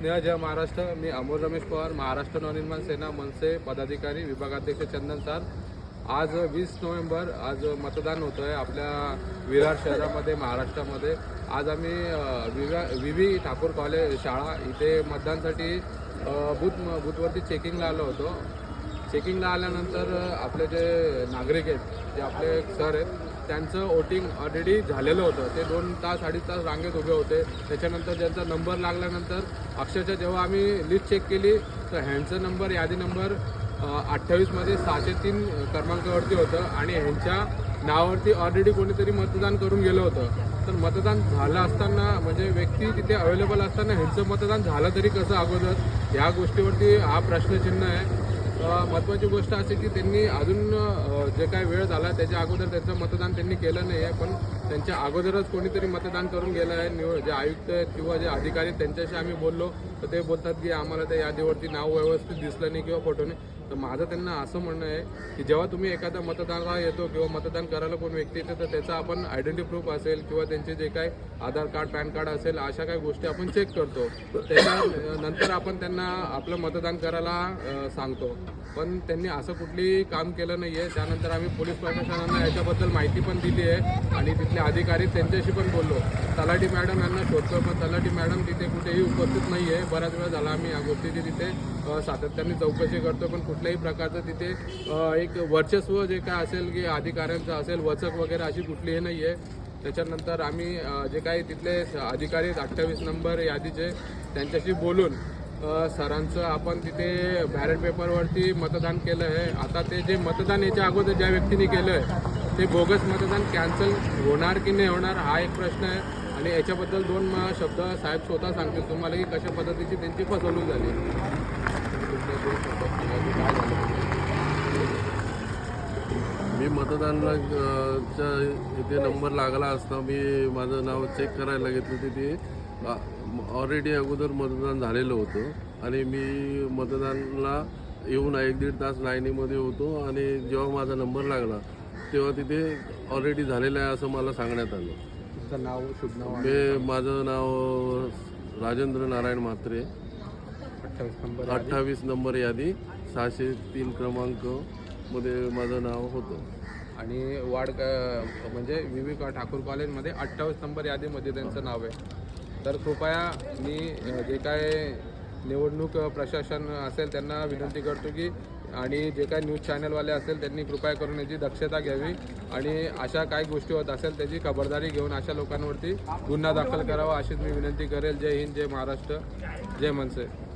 स्नेह जय महाराष्ट्र. मी अमोल रमेश पवार महाराष्ट्र नवनिर्माण सेना मनसे पदाधिकारी विभागाध्यक्ष चंदन सर. आज वीस नोव्हेंबर आज मतदान होतं आहे आपल्या विरार शहरामध्ये महाराष्ट्रामध्ये. आज आम्ही विवा वी व्ही ठाकूर कॉलेज शाळा इथे मतदानसाठी बूथ बूथवरती चेकिंगला आलो होतो. चेकिंगला आल्यानंतर आपले जे नागरिक आहेत जे आपले सर आहेत त्यांचं वोटिंग ऑलरेडी झालेलं होतं. ते दोन तास अडीच तास रांगेत उभे होते. त्याच्यानंतर ज्यांचा नंबर लागल्यानंतर अक्षरशः जेव्हा आम्ही लिस्ट चेक केली तर ह्यांचा नंबर यादी नंबर अठ्ठावीसमध्ये सहाशे तीन क्रमांकावरती होतं आणि ह्यांच्या नावावरती ऑलरेडी कोणीतरी मतदान करून गेलं होतं. तर मतदान झालं असताना म्हणजे व्यक्ती तिथे अवेलेबल असताना ह्यांचं मतदान झालं तरी कसं अगोदर? ह्या गोष्टीवरती हा प्रश्नचिन्ह आहे. महत्त्वाची गोष्ट अशी की त्यांनी अजून जे काय वेळ झाला त्याच्या अगोदर त्यांचं मतदान त्यांनी केलं नाही आहे पण त्यांच्या अगोदरच कोणीतरी मतदान करून गेलं आहे. निवड जे आयुक्त आहेत किंवा जे अधिकारी आहेत त्यांच्याशी आम्ही बोललो तर ते बोलतात की आम्हाला त्या यादीवरती नाव व्यवस्थित दिसलं नाही किंवा फोटो नाही. तर माझं त्यांना असं म्हणणं आहे की जेव्हा तुम्ही एखादा मतदानाला येतो किंवा मतदान करायला कोण व्यक्ती येते तर त्याचा आपण आयडेंटिटी प्रूफ असेल किंवा त्यांचे जे काय आधार कार्ड पॅन कार्ड असेल अशा काही गोष्टी आपण चेक करतो. त्याच्या नंतर आपण त्यांना आपलं मतदान करायला सांगतो. पण त्यांनी असं कुठलीही काम केलं नाही आहे त्यानंतर आम्ही पोलीस प्रशासनाला याच्याबद्दल माहिती पण दिली आहे आणि तिथले अधिकारी त्यांच्याशी पण बोललो. तलाठी मॅडम यांना शोधतो पण तलाठी मॅडम तिथे कुठेही उपस्थित नाही आहे बऱ्याच वेळा झाला आम्ही या गोष्टीची तिथे सातत्याने चौकशी करतो पण कुठल्याही प्रकारचं तिथे एक वर्चस्व जे काय असेल की अधिकाऱ्यांचं असेल वचक वगैरे अशी कुठली हे नाही आहे त्याच्यानंतर आम्ही जे काही तिथले अधिकारी आहेत अठ्ठावीस नंबर यादीचे त्यांच्याशी बोलून सरांचं आपण तिथे बॅलेट पेपरवरती मतदान केलं आहे. आता ते जे मतदान याच्या अगोदर ज्या व्यक्तीने केलं आहे ते बोगस मतदान कॅन्सल होणार की नाही होणार हा एक प्रश्न आहे. आणि याच्याबद्दल दोन शब्द साहेब स्वतः सांगतील तुम्हाला की कशा पद्धतीची त्यांची फसवणूक झाली. मी मतदानला अ, च्या इथे नंबर लागला असता मी माझं नाव चेक करायला घेतलं तिथे ऑलरेडी अगोदर मतदान झालेलं होतं. आणि मी मतदानला येऊन एक दीड तास लाईनीमध्ये होतो आणि जेव्हा माझा नंबर लागला तेव्हा तिथे ऑलरेडी झालेलं आहे असं मला सांगण्यात आलं. तुमचं नाव शुभ नाव मी माझं नाव राजेंद्र नारायण म्हात्रे. अठ्ठावीस नंबर अठ्ठावीस नंबर यादी सहाशे तीन क्रमांकमध्ये माझं नाव होतं. आणि वार्ड क- म्हणजे विवेक ठाकूर कॉलेजमध्ये अठ्ठावीस नंबर यादीमध्ये त्यांचं नाव आहे. तर कृपया मी जे काय निवडणूक प्रशासन असेल त्यांना विनंती करतो की आणि जे काय न्यूज चॅनलवाले असेल त्यांनी कृपया करून याची दक्षता घ्यावी. आणि अशा काही गोष्टी होत असेल त्याची खबरदारी घेऊन अशा लोकांवरती गुन्हा दाखल करावा अशीच मी विनंती करेल. जय हिंद जय महाराष्ट्र जय मनसे.